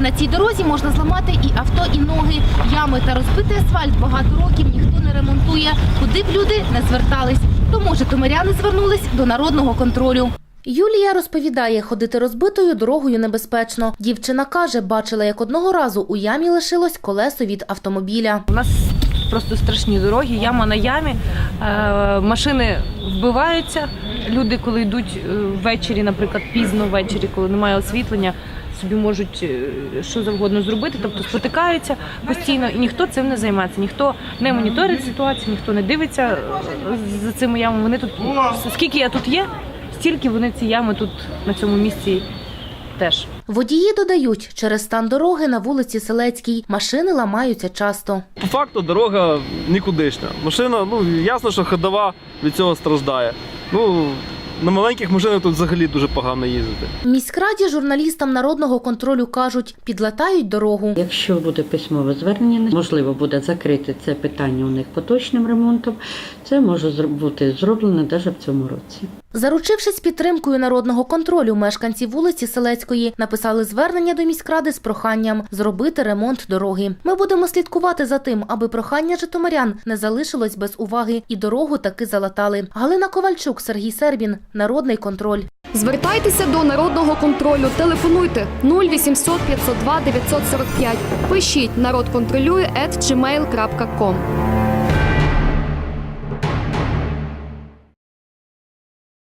На цій дорозі можна зламати і авто, і ноги. Ями та розбитий асфальт багато років ніхто не ремонтує. Куди б люди не звертались. Тому житомиряни звернулись до народного контролю. Юлія розповідає, ходити розбитою дорогою небезпечно. Дівчина каже, бачила, як одного разу у ямі лишилось колесо від автомобіля. У нас просто страшні дороги, яма на ямі. Е, машини вбиваються. Люди, коли йдуть е, ввечері, наприклад, пізно ввечері, коли немає освітлення, собі можуть е, що завгодно зробити, тобто спотикаються постійно, і ніхто цим не займається. Ніхто не моніторить ситуацію, ніхто не дивиться е, за цими ямами. Вони тут скільки я тут є, стільки вони ці ями тут на цьому місці теж. Водії додають, через стан дороги на вулиці Селецькій машини ламаються часто. По факту дорога нікудишня. Машина, ну ясно, що ходова від цього страждає. Ну, на маленьких машинах тут взагалі дуже погано їздити. Міськраді журналістам народного контролю кажуть, підлатають дорогу. Якщо буде письмове звернення, можливо буде закрити це питання у них поточним ремонтом. Це може бути зроблено навіть в цьому році. Заручившись підтримкою народного контролю, мешканці вулиці Селецької написали звернення до міськради з проханням зробити ремонт дороги. Ми будемо слідкувати за тим, аби прохання житомирян не залишилось без уваги і дорогу таки залатали. Галина Ковальчук, Сергій Сербін, Народний контроль. Звертайтеся до народного контролю. Телефонуйте 0800 502 945. Пишіть народ контролює.